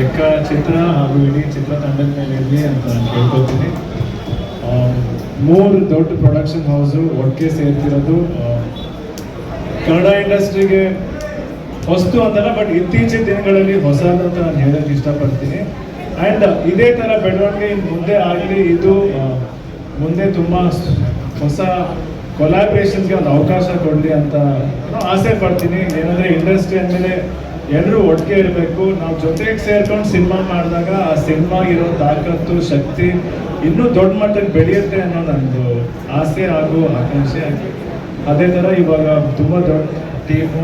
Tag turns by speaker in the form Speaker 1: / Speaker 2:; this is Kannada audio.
Speaker 1: ಎಕ್ಕ ಚಿತ್ರ ಹಾಗೂ ಇಡೀ ಚಿತ್ರತಂಡದ ಮೇಲೆ ಇರಲಿ ಅಂತ ನಾನು ಕೇಳ್ಕೊತೀನಿ ಮೂರು ದೊಡ್ಡ ಪ್ರೊಡಕ್ಷನ್ ಹೌಸು ಒಟ್ಟಿಗೆ ಸೇರ್ತಿರೋದು ಕನ್ನಡ ಇಂಡಸ್ಟ್ರಿಗೆ ವಸ್ತು ಅಂತಲ್ಲ ಬಟ್ ಇತ್ತೀಚಿನ ದಿನಗಳಲ್ಲಿ ಹೊಸದು ಅಂತ ನಾನು ಹೇಳೋಕ್ಕೆ ಇಷ್ಟಪಡ್ತೀನಿ. ಆ್ಯಂಡ್ ಇದೇ ಥರ ಬೆಳವಣಿಗೆ ಮುಂದೆ ಆಗಲಿ, ಇದು ಮುಂದೆ ತುಂಬ ಹೊಸ ಕೊಲಾಬ್ರೇಷನ್ಸ್ಗೆ ಒಂದು ಅವಕಾಶ ಕೊಡಲಿ ಅಂತ ಆಸೆ ಪಡ್ತೀನಿ. ಏನಂದರೆ ಇಂಡಸ್ಟ್ರಿ ಅಂದಮೇಲೆ ಎಲ್ಲರೂ ಒಟ್ಟಿಗೆ ಇರಬೇಕು. ನಾವು ಜೊತೆಗೆ ಸೇರ್ಕೊಂಡು ಸಿನಿಮಾ ಮಾಡಿದಾಗ ಆ ಸಿನಿಮಾಗಿರೋ ತಾಕತ್ತು, ಶಕ್ತಿ ಇನ್ನೂ ದೊಡ್ಡ ಮಟ್ಟಕ್ಕೆ ಬೆಳೆಯುತ್ತೆ ಅನ್ನೋ ನಂದು ಆಸೆ ಹಾಗೂ ಆಕಾಂಕ್ಷೆ. ಅದೇ ಥರ ಇವಾಗ ತುಂಬ ದೊಡ್ಡ ಟೀಮು